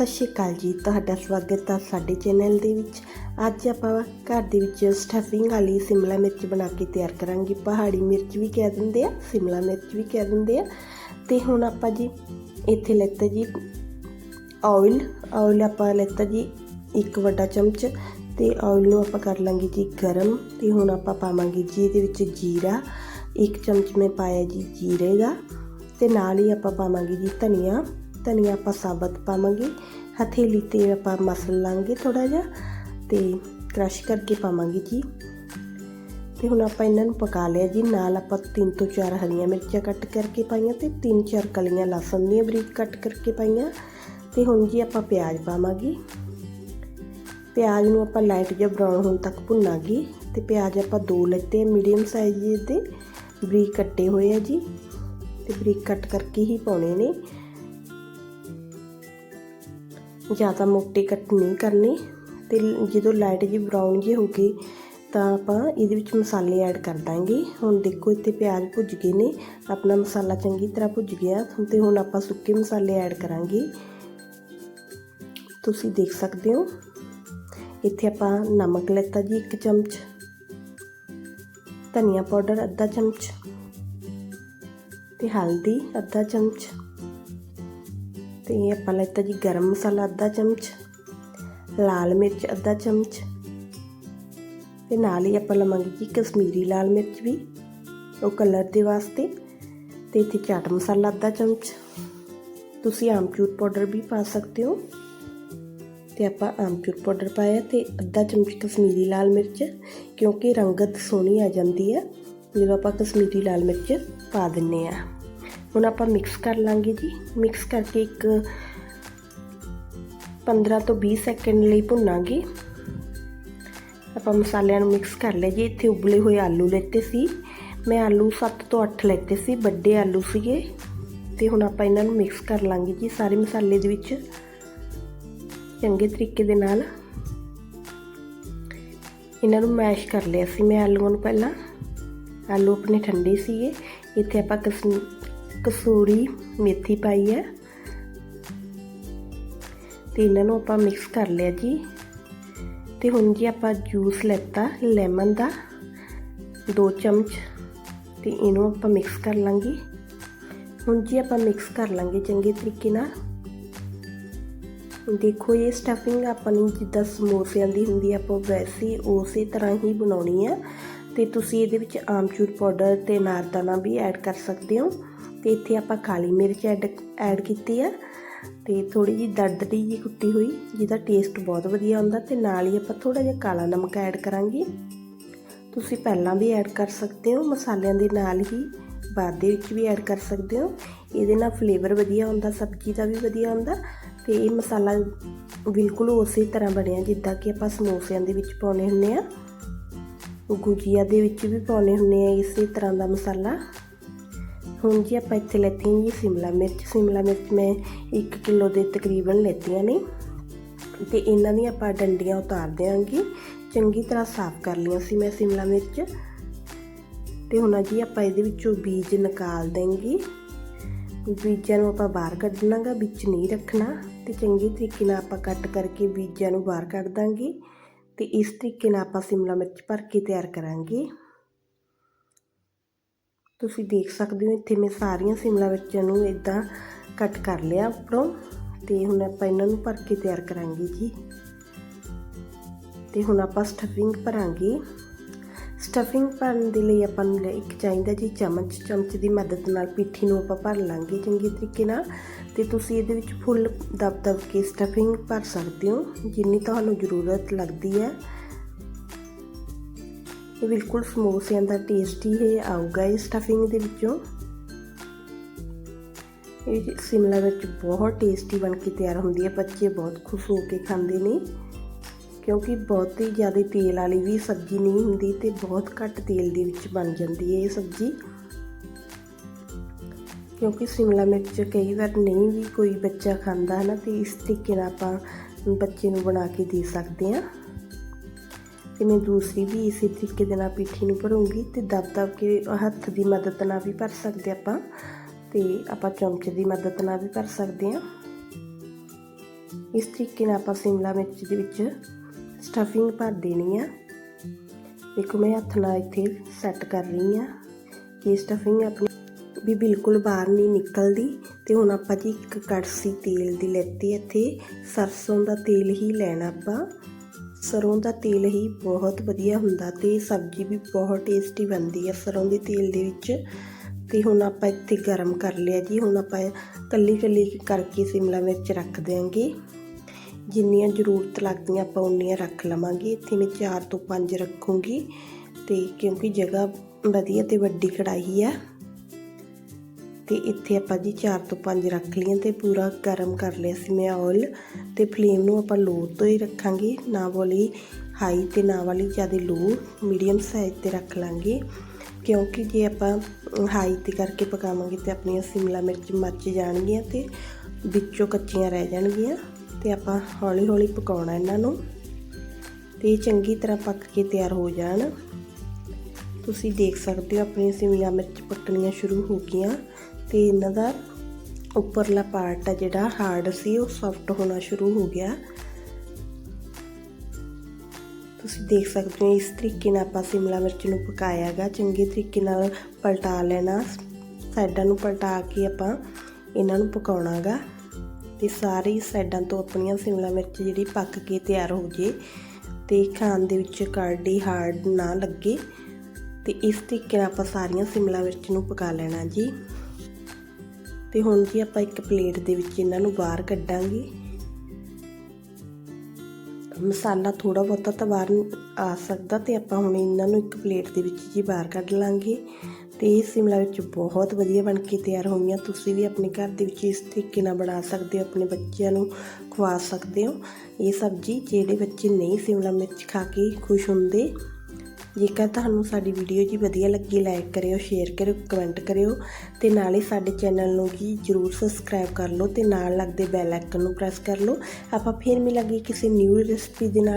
ਸਤਿ ਸ਼੍ਰੀ ਅਕਾਲ ਜੀ। ਤੁਹਾਡਾ ਸਵਾਗਤ ਹੈ ਸਾਡੇ ਚੈਨਲ ਦੇ ਵਿੱਚ। ਅੱਜ ਆਪਾਂ ਘਰ ਦੇ ਵਿੱਚ ਸਟਫਿੰਗ ਵਾਲੀ ਸਿਮਲਾ ਮਿਰਚ ਬਣਾ ਕੇ ਤਿਆਰ ਕਰਾਂਗੇ। ਪਹਾੜੀ ਮਿਰਚ ਵੀ ਕਹਿ ਦਿੰਦੇ ਆ, ਸਿਮਲਾ ਮਿਰਚ ਵੀ ਕਹਿ ਦਿੰਦੇ ਆ। ਤੇ ਹੁਣ ਆਪਾਂ ਜੀ ਇੱਥੇ ਲੈਤਾ ਜੀ ਆਇਲ ਆਇਲ ਆਪਾਂ ਲੈਤਾ ਜੀ ਇੱਕ ਵੱਡਾ ਚਮਚ। ਤੇ ਆਇਲ ਨੂੰ ਆਪਾਂ ਕਰ ਲਾਂਗੇ ਜੀ ਗਰਮ। ਤੇ ਹੁਣ ਆਪਾਂ ਪਾਵਾਂਗੇ ਜੀ ਇਹਦੇ ਵਿੱਚ ਜੀਰਾ। ਇੱਕ ਚਮਚ ਮੈਂ ਪਾਇਆ ਜੀ ਜੀਰੇ ਦਾ। ਤੇ ਨਾਲ ਹੀ ਆਪਾਂ ਪਾਵਾਂਗੇ ਜੀ ਧਨੀਆ। ਧਨੀਆ ਆਪਾਂ ਸਾਬਤ ਪਾਵਾਂਗੇ, ਹਥੇਲੀ ਤੇ ਆਪਾਂ ਮਸਲ ਲਾਂਗੇ ਥੋੜਾ ਜਿਹਾ ਤੇ ਕ੍ਰਸ਼ ਕਰਕੇ ਪਾਵਾਂਗੇ ਜੀ। ਤੇ ਹੁਣ ਆਪਾਂ ਇਹਨਾਂ ਨੂੰ ਪਕਾ ਲਿਆ ਜੀ, ਨਾਲ ਆਪਾਂ ਤਿੰਨ ਤੋਂ ਚਾਰ ਹਰੀਆਂ ਮਿਰਚਾਂ ਕੱਟ ਕਰਕੇ ਪਾਈਆਂ ਤੇ ਤਿੰਨ ਚਾਰ ਕਲੀਆਂ ਲਸਣ ਦੀਆਂ ਬਰੀਕ ਕੱਟ ਕਰਕੇ ਪਾਈਆਂ। ਤੇ ਹੁਣ ਜੀ ਆਪਾਂ ਪਿਆਜ਼ ਪਾਵਾਂਗੇ। ਪਿਆਜ਼ ਨੂੰ ਆਪਾਂ ਲਾਈਟ ਜਿਹਾ ਬਰਾਊਨ ਹੋਣ ਤੱਕ ਭੁੰਨਾਂਗੇ ਤੇ ਪਿਆਜ਼ ਆਪਾਂ ਦੋ ਲੱਤੇ ਮੀਡੀਅਮ ਸਾਈਜ਼ ਦੇ, ਬਰੀਕ ਕੱਟੇ ਹੋਏ ਆ ਜੀ। ਤੇ ਬਰੀਕ ਕੱਟ ਕਰਕੇ ਹੀ ਪਾਉਣੇ ਨੇ। ਜ਼ਿਆਦਾ ਮੋਟੇ ਕੱਟ ਨਹੀਂ ਕਰਨੇ ਤੇ ਜਦੋਂ ਲਾਈਟ ਜੀ ਬਰਾਊਨ ਜੀ ਹੋ ਗਈ ਤਾਂ ਆਪਾਂ ਇਹਦੇ ਵਿੱਚ ਮਸਾਲੇ ਐਡ ਕਰ ਦਾਂਗੇ। ਹੁਣ ਦੇਖੋ ਇੱਥੇ ਪਿਆਜ਼ ਭੁੱਜ ਗਏ ਨੇ, ਆਪਣਾ ਮਸਾਲਾ ਚੰਗੀ ਤਰ੍ਹਾਂ ਭੁੱਜ ਗਿਆ। ਤੇ ਹੁਣ ਆਪਾਂ ਸੁੱਕੇ ਮਸਾਲੇ ਐਡ ਕਰਾਂਗੇ। ਤੁਸੀਂ ਦੇਖ ਸਕਦੇ ਹੋ। ਇੱਥੇ ਆਪਾਂ ਨਮਕ ਲੈਤਾ ਜੀ 1 ਚਮਚ, ਧਨੀਆ ਪਾਊਡਰ ਅੱਧਾ ਚਮਚ ਤੇ ਹਲਦੀ ਅੱਧਾ ਚਮਚ। ਤੇ ਇਹ ਆਪਾਂ ਲੈਤਾ ਜੀ ਗਰਮ ਮਸਾਲਾ ਅੱਧਾ ਚਮਚ, ਲਾਲ ਮਿਰਚ ਅੱਧਾ ਚਮਚ ਤੇ ਨਾਲ ਹੀ ਆਪਾਂ ਲਵਾਂਗੇ ਜੀ ਕਸ਼ਮੀਰੀ ਲਾਲ ਮਿਰਚ ਵੀ, ਉਹ ਕਲਰ ਦੇ ਵਾਸਤੇ ਤੇ ਇੱਥੇ ਚਾਟ ਮਸਾਲਾ ਅੱਧਾ ਚਮਚ। ਤੁਸੀਂ ਆਮਚੂਰ ਪਾਊਡਰ ਵੀ ਪਾ ਸਕਦੇ ਹੋ। ਤੇ ਆਪਾਂ ਆਮਚੂਰ ਪਾਊਡਰ ਪਾਇਆ ਤੇ ਅੱਧਾ ਚਮਚ ਕਸ਼ਮੀਰੀ ਲਾਲ ਮਿਰਚ, ਕਿਉਂਕਿ ਰੰਗਤ ਸੋਹਣੀ ਆ ਜਾਂਦੀ ਹੈ ਜਦੋਂ ਆਪਾਂ ਕਸ਼ਮੀਰੀ ਲਾਲ ਮਿਰਚ ਪਾ ਦਿੰਨੇ ਆ। ਹੁਣ ਆਪਾਂ ਮਿਕਸ ਕਰ ਲਾਂਗੇ ਜੀ। ਮਿਕਸ ਕਰਕੇ ਇੱਕ 15 ਤੋਂ 20 ਸੈਕਿੰਡ ਲਈ ਭੁੰਨਾਂਗੇ। ਆਪਾਂ ਮਸਾਲਿਆਂ ਨੂੰ ਮਿਕਸ ਕਰ ਲਿਆ ਜੀ ਇੱਥੇ ਉਬਲੇ ਹੋਏ ਆਲੂ ਲੈਤੇ ਸੀ। ਮੈਂ ਆਲੂ 7 ਤੋਂ 8 ਲੈਤੇ ਸੀ। ਵੱਡੇ ਆਲੂ ਸੀਗੇ। ਤੇ ਹੁਣ ਆਪਾਂ ਇਹਨਾਂ ਨੂੰ ਮਿਕਸ ਕਰ ਲਾਂਗੇ ਜੀ ਸਾਰੇ ਮਸਾਲੇ ਦੇ ਵਿੱਚ। ਚੰਗੇ ਤਰੀਕੇ ਦੇ ਨਾਲ। ਇਹਨਾਂ ਨੂੰ ਮੈਸ਼ ਕਰ ਲਿਆ ਸੀ ਮੈਂ ਆਲੂਆਂ ਨੂੰ ਪਹਿਲਾਂ। ਆਲੂ ਆਪਣੇ ਠੰਡੇ ਸੀਗੇ। ਇੱਥੇ ਆਪਾਂ ਕਸੂਰੀ ਮੇਥੀ ਪਾਈ ਹੈ। ਤੇ ਇਹਨਾਂ ਨੂੰ ਆਪਾਂ ਮਿਕਸ ਕਰ ਲਿਆ ਜੀ। ਤੇ ਹੁਣ ਜੀ ਆਪਾਂ ਜੂਸ ਲੈਤਾ ਲੈਮਨ ਦਾ 2 ਚਮਚ। ਤੇ ਇਹਨੂੰ ਆਪਾਂ ਮਿਕਸ ਕਰ ਲਾਂਗੇ। ਹੁਣ ਜੀ ਆਪਾਂ ਮਿਕਸ ਕਰ ਲਾਂਗੇ ਚੰਗੇ ਤਰੀਕੇ ਨਾਲ। ਦੇਖੋ ਇਹ ਸਟਫਿੰਗ ਆਪਾਂ ਨੂੰ ਜਿੱਦਾਂ ਸਮੋਸਿਆਂ ਦੀ ਹੁੰਦੀ ਆਪਾਂ ਵੈਸੇ ਉਸੇ ਤਰ੍ਹਾਂ ਹੀ ਬਣਾਉਣੀ ਆ। ਤੇ ਤੁਸੀਂ ਇਹਦੇ ਵਿੱਚ ਆਮਚੂਰ ਪਾਊਡਰ ਤੇ ਨਾਰਦਾਨਾ ਵੀ ਐਡ ਕਰ ਸਕਦੇ ਹੋ। ਤੇ ਇੱਥੇ ਆਪਾਂ ਕਾਲੀ ਮਿਰਚ ਐਡ ਐਡ ਕੀਤੀ ਆ ਤੇ ਥੋੜੀ ਜੀ ਦਰਦਰੀ ਜੀ ਕੁੱਟੀ ਹੋਈ, ਜਿਹਦਾ ਟੇਸਟ ਬਹੁਤ ਵਧੀਆ ਹੁੰਦਾ ਤੇ ਨਾਲ ਹੀ ਆਪਾਂ ਥੋੜਾ ਜਿਹਾ ਕਾਲਾ ਨਮਕ ਐਡ ਕਰਾਂਗੇ। ਤੁਸੀਂ ਪਹਿਲਾਂ ਵੀ ਐਡ ਕਰ ਸਕਦੇ ਹੋ, ਮਸਾਲਿਆਂ ਦੇ ਨਾਲ ਹੀ ਬਾਅਦ ਦੇ ਵਿੱਚ ਵੀ ਐਡ ਕਰ ਸਕਦੇ ਹੋ। ਇਹਦੇ ਨਾਲ ਫਲੇਵਰ ਵਧੀਆ ਹੁੰਦਾ ਸਬਜ਼ੀ ਦਾ ਵੀ ਵਧੀਆ ਹੁੰਦਾ ਤੇ ਇਹ ਮਸਾਲਾ ਬਿਲਕੁਲ ਉਸੇ ਤਰ੍ਹਾਂ ਬਣਿਆ, ਜਿੱਦਾਂ ਕਿ ਆਪਾਂ ਸਮੋਸਿਆਂ ਦੇ ਵਿੱਚ ਪਾਉਨੇ ਹੁੰਦੇ ਆ। ਗੁਜੀਆ ਦੇ ਵਿੱਚ ਵੀ ਪਾਉਨੇ ਹੁੰਦੇ ਆ, ਇਸੇ ਤਰ੍ਹਾਂ ਦਾ ਮਸਾਲਾ। ਹੁਣ ਜੀ ਆਪਾਂ ਇੱਥੇ ਲੈਤੀ ਜੀ ਸਿਮਲਾ ਮਿਰਚ। ਸਿਮਲਾ ਮਿਰਚ ਮੈਂ 1 ਕਿਲੋ ਦੇ ਤਕਰੀਬਨ ਲੈਤੀਆਂ ਨੇ। ਤੇ ਇਹਨਾਂ ਦੀਆਂ ਆਪਾਂ ਡੰਡੀਆਂ ਉਤਾਰ ਦੇਵਾਂਗੇ ਚੰਗੀ ਤਰ੍ਹਾਂ ਸਾਫ਼ ਕਰ ਲਈਆਂ ਸੀ ਮੈਂ ਸਿਮਲਾ ਮਿਰਚ। ਤੇ ਹੁਣ ਜੀ ਆਪਾਂ ਇਹਦੇ ਵਿੱਚੋਂ ਬੀਜ ਨਿਕਾਲ ਦੇਂਗੇ ਬੀਜਾਂ ਨੂੰ ਆਪਾਂ ਬਾਹਰ ਕੱਢਣਾਗਾ ਵਿੱਚ ਨਹੀਂ ਰੱਖਣਾ। ਤੇ ਚੰਗੇ ਤਰੀਕੇ ਨਾਲ ਆਪਾਂ ਕੱਟ ਕਰਕੇ ਬੀਜਾਂ ਨੂੰ ਬਾਹਰ ਕੱਢ ਦਾਂਗੇ ਤੇ ਇਸ ਤਰੀਕੇ ਨਾਲ ਆਪਾਂ ਸਿਮਲਾ ਮਿਰਚ ਭਰ ਕੇ ਤਿਆਰ ਕਰਾਂਗੇ। ਤੁਸੀਂ ਦੇਖ ਸਕਦੇ ਹੋ, ਇੱਥੇ ਮੈਂ ਸਾਰੀਆਂ ਸਿਮਲਾ ਮਿਰਚਾਂ ਨੂੰ ਇਦਾਂ ਕੱਟ ਕਰ ਲਿਆ ਉੱਪਰੋਂ ਤੇ ਹੁਣ ਆਪਾਂ ਇਹਨਾਂ ਨੂੰ ਭਰ ਕੇ ਤਿਆਰ ਕਰਾਂਗੇ ਜੀ। ਤੇ ਹੁਣ ਆਪਾਂ ਸਟਫਿੰਗ ਭਰਾਂਗੇ। ਸਟਫਿੰਗ ਭਰਨ ਦੇ ਲਈ ਆਪਾਂ ਨੂੰ ਇੱਕ ਚਾਹੀਦਾ ਜੀ ਚਮਚ ਚਮਚ ਦੀ ਮਦਦ ਨਾਲ ਪਿੱਠੀ ਨੂੰ ਆਪਾਂ ਭਰ ਲਾਂਗੇ ਚੰਗੇ ਤਰੀਕੇ ਨਾਲ। ਤੇ ਤੁਸੀਂ ਇਹਦੇ ਵਿੱਚ ਫੁੱਲ ਦਬ ਦਬ ਕੇ ਸਟਫਿੰਗ ਭਰ ਸਕਦੇ ਹੋ, ਜਿੰਨੀ ਤੁਹਾਨੂੰ ਜ਼ਰੂਰਤ ਲੱਗਦੀ ਹੈ। ਇਹ ਬਿਲਕੁਲ ਸਮੋਸਿਆਂ ਦਾ ਟੇਸਟ ਹੀ ਇਹ ਆਊਗਾ ਇਸ ਸਟਫਿੰਗ ਦੇ ਵਿੱਚੋਂ। ਇਹ ਸਿਮਲਾ ਵਿੱਚ ਬਹੁਤ ਟੇਸਟੀ ਬਣ ਕੇ ਤਿਆਰ ਹੁੰਦੀ ਹੈ, ਬੱਚੇ ਬਹੁਤ ਖੁਸ਼ ਹੋ ਕੇ ਖਾਂਦੇ ਨੇ। ਕਿਉਂਕਿ ਬਹੁਤ ਹੀ ਜ਼ਿਆਦਾ ਤੇਲ ਵਾਲੀ ਵੀ ਸਬਜ਼ੀ ਨਹੀਂ ਹੁੰਦੀ ਤੇ ਬਹੁਤ ਘੱਟ ਤੇਲ ਦੇ ਵਿੱਚ ਬਣ ਜਾਂਦੀ ਹੈ ਇਹ ਸਬਜ਼ੀ। ਕਿਉਂਕਿ ਸਿਮਲਾ ਮਿਰਚ ਕਈ ਵਾਰ ਨਹੀਂ ਵੀ ਕੋਈ ਬੱਚਾ ਖਾਂਦਾ ਹੈ ਨਾ ਤੇ ਇਸ ਤਰੀਕੇ ਨਾਲ ਆਪਾਂ ਬੱਚੇ ਨੂੰ ਬਣਾ ਕੇ ਦੇ ਸਕਦੇ ਹਾਂ। ਤੇ ਮੈਂ ਦੂਸਰੀ ਵੀ ਇਸੇ ਤਰੀਕੇ ਦੇ ਨਾਲ ਪਿੱਠੀ ਨੂੰ ਭਰੂੰਗੀ ਤੇ ਦਬ ਦਬ ਕੇ ਹੱਥ ਦੀ ਮਦਦ ਨਾਲ ਵੀ ਭਰ ਸਕਦੇ ਆਪਾਂ। ਤੇ ਆਪਾਂ ਚਮਚ ਦੀ ਮਦਦ ਨਾਲ ਵੀ ਭਰ ਸਕਦੇ ਹਾਂ। ਇਸ ਤਰੀਕੇ ਨਾਲ ਆਪਾਂ ਸ਼ਿਮਲਾ ਮਿਰਚ ਦੇ ਵਿੱਚ ਸਟਫਿੰਗ ਭਰ ਦੇਣੀ ਆ। ਦੇਖੋ ਮੈਂ ਹੱਥ ਨਾਲ ਇੱਥੇ ਸੈੱਟ ਕਰ ਰਹੀ ਆ ਕਿ ਸਟਫਿੰਗ ਆਪਣੀ ਵੀ ਬਿਲਕੁਲ ਬਾਹਰ ਨਹੀਂ ਨਿਕਲਦੀ ਤੇ ਹੁਣ ਆਪਾਂ ਜੀ ਇੱਕ ਕੜਸੀ ਤੇਲ ਦੀ ਲੈਤੀ ਇੱਥੇ। ਸਰਸੋਂ ਦਾ ਤੇਲ ਹੀ ਲੈਣਾ ਆਪਾਂ। ਸਰੋਂ ਦਾ ਤੇਲ ਹੀ ਬਹੁਤ ਵਧੀਆ ਹੁੰਦਾ ਤੇ ਸਬਜ਼ੀ ਵੀ ਬਹੁਤ ਟੇਸਟੀ ਬਣਦੀ ਹੈ ਸਰੋਂ ਦੇ ਤੇਲ ਦੇ ਵਿੱਚ। ਤੇ ਹੁਣ ਆਪਾਂ ਇੱਥੇ ਗਰਮ ਕਰ ਲਿਆ ਜੀ। ਹੁਣ ਆਪਾਂ ਕੱਲੀ ਕੱਲੀ ਕਰਕੇ ਸ਼ਿਮਲਾ ਮਿਰਚ ਰੱਖ ਦਿਆਂਗੇ। ਜਿੰਨੀਆਂ ਜ਼ਰੂਰਤ ਲੱਗਦੀਆਂ ਆਪਾਂ ਉਨੀਆਂ ਰੱਖ ਲਵਾਂਗੇ। ਇੱਥੇ ਮੈਂ 4 ਤੋਂ 5 ਰੱਖੂੰਗੀ। ਤੇ ਕਿਉਂਕਿ ਜਗ੍ਹਾ ਵਧੀਆ ਤੇ ਵੱਡੀ ਕੜਾਹੀ ਆ। ਤੇ ਇੱਥੇ ਆਪਾਂ ਜੀ 4 ਤੋਂ 5 ਰੱਖ ਲਈਆਂ ਤੇ ਪੂਰਾ ਗਰਮ ਕਰ ਲਿਆ ਸੀ ਮੈਂ ਆਇਲ ਤੇ ਫਲੇਮ ਨੂੰ ਆਪਾਂ ਲੋ ਤੋਂ ਹੀ ਰੱਖਾਂਗੇ, ਨਾ ਵਾਲੀ ਹਾਈ ਤੇ ਨਾ ਵਾਲੀ ਜ਼ਿਆਦਾ ਲੋ ਮੀਡੀਅਮ ਸਾਈਜ਼ ਤੇ ਰੱਖ ਲਾਂਗੇ। ਕਿਉਂਕਿ ਜੇ ਆਪਾਂ ਹਾਈ ਤੇ ਕਰਕੇ ਪਕਾਵਾਂਗੇ ਤੇ ਆਪਣੀਆਂ ਸ਼ਿਮਲਾ ਮਿਰਚ ਮੱਚ ਜਾਣਗੀਆਂ ਤੇ ਵਿੱਚੋਂ ਕੱਚੀਆਂ ਰਹਿ ਜਾਣਗੀਆਂ ਤੇ ਆਪਾਂ ਹੌਲੀ ਹੌਲੀ ਪਕਾਉਣਾ ਇਹਨਾਂ ਨੂੰ ਤੇ ਚੰਗੀ ਤਰ੍ਹਾਂ ਪੱਕ ਕੇ ਤਿਆਰ ਹੋ ਜਾਣ। ਤੁਸੀਂ ਦੇਖ ਸਕਦੇ ਹੋ ਆਪਣੀਆਂ ਸ਼ਿਮਲਾ ਮਿਰਚ ਪੱਕਣੀਆਂ ਸ਼ੁਰੂ ਹੋ ਗਈਆਂ। ਤੇ ਇਹਨਾਂ ਦਾ ਉੱਪਰਲਾ ਪਾਰਟ ਆ ਜਿਹੜਾ ਹਾਰਡ ਸੀ, ਉਹ ਸੌਫਟ ਹੋਣਾ ਸ਼ੁਰੂ ਹੋ ਗਿਆ। ਤੁਸੀਂ ਦੇਖ ਸਕਦੇ ਹੋ, ਇਸ ਤਰੀਕੇ ਨਾਲ ਆਪਾਂ ਸ਼ਿਮਲਾ ਮਿਰਚ ਨੂੰ ਪਕਾਇਆਗਾ। ਚੰਗੇ ਤਰੀਕੇ ਨਾਲ ਪਲਟਾ ਲੈਣਾ। ਸਾਈਡਾਂ ਨੂੰ ਪਲਟਾ ਕੇ ਆਪਾਂ ਇਹਨਾਂ ਨੂੰ ਪਕਾਉਣਾਗਾ। ਤੇ ਸਾਰੀ ਸਾਈਡਾਂ ਤੋਂ ਆਪਣੀਆਂ ਸ਼ਿਮਲਾ ਮਿਰਚ ਜਿਹੜੀ ਪੱਕ ਕੇ ਤਿਆਰ ਹੋ ਜੇ ਤੇ ਖਾਣ ਦੇ ਵਿੱਚ ਕਰਡੀ ਹਾਰਡ ਨਾ ਲੱਗੇ। ਤੇ ਇਸ ਤਰੀਕੇ ਨਾਲ ਆਪਾਂ ਸਾਰੀਆਂ ਸ਼ਿਮਲਾ ਮਿਰਚ ਨੂੰ ਪਕਾ ਲੈਣਾ ਜੀ। ਤੇ ਹੁਣ ਜੀ ਆਪਾਂ ਇੱਕ ਪਲੇਟ ਦੇ ਵਿੱਚ ਇਹਨਾਂ ਨੂੰ ਬਾਹਰ ਕੱਢਾਂਗੇ। ਮਸਾਲਾ ਥੋੜਾ ਬਹੁਤਾ ਤਾਂ ਬਾਹਰ ਆ ਸਕਦਾ ਤੇ ਆਪਾਂ ਹੁਣ ਇਹਨਾਂ ਨੂੰ ਇੱਕ ਪਲੇਟ ਦੇ ਵਿੱਚ ਜੀ ਬਾਹਰ ਕੱਢ ਲਾਂਗੇ। ਤੇ ਇਹ ਸ਼ਿਮਲਾ ਵਿੱਚ ਬਹੁਤ ਵਧੀਆ ਬਣ ਕੇ ਤਿਆਰ ਹੋਈਆਂ। ਤੁਸੀਂ ਵੀ ਆਪਣੇ ਘਰ ਦੇ ਵਿੱਚ ਇਸ ਤਰੀਕੇ ਨਾਲ ਬਣਾ ਸਕਦੇ ਹੋ, ਆਪਣੇ ਬੱਚਿਆਂ ਨੂੰ ਖਵਾ ਸਕਦੇ ਹੋ। ਇਹ ਸਬਜ਼ੀ ਜਿਹੜੇ ਬੱਚੇ ਨਹੀਂ ਸ਼ਿਮਲਾ ਮਿਰਚ ਖਾ ਕੇ ਖੁਸ਼ ਹੁੰਦੇ ਜੇਕਰ ਤੁਹਾਨੂੰ ਸਾਡੀ ਵੀਡੀਓ ਜੀ ਵਧੀਆ ਲੱਗੀ ਲਾਈਕ ਕਰਿਓ ਸ਼ੇਅਰ ਕਰਿਓ ਕਮੈਂਟ ਕਰਿਓ ਤੇ ਹੀ ਸਾਡੇ ਚੈਨਲ ਨੂੰ ਜੀ ਜਰੂਰ ਸਬਸਕ੍ਰਾਈਬ ਕਰ ਲਓ ਤੇ ਨਾਲ ਲੱਗਦੇ ਬੈਲ ਆਈਕਨ ਨੂੰ ਪ੍ਰੈਸ ਕਰ ਲਓ। ਆਪਾਂ ਫੇਰ ਮਿਲਾਂਗੇ ਕਿਸੇ ਨਿਊ ਰੈਸਪੀ ਦੇ ਨਾਲ।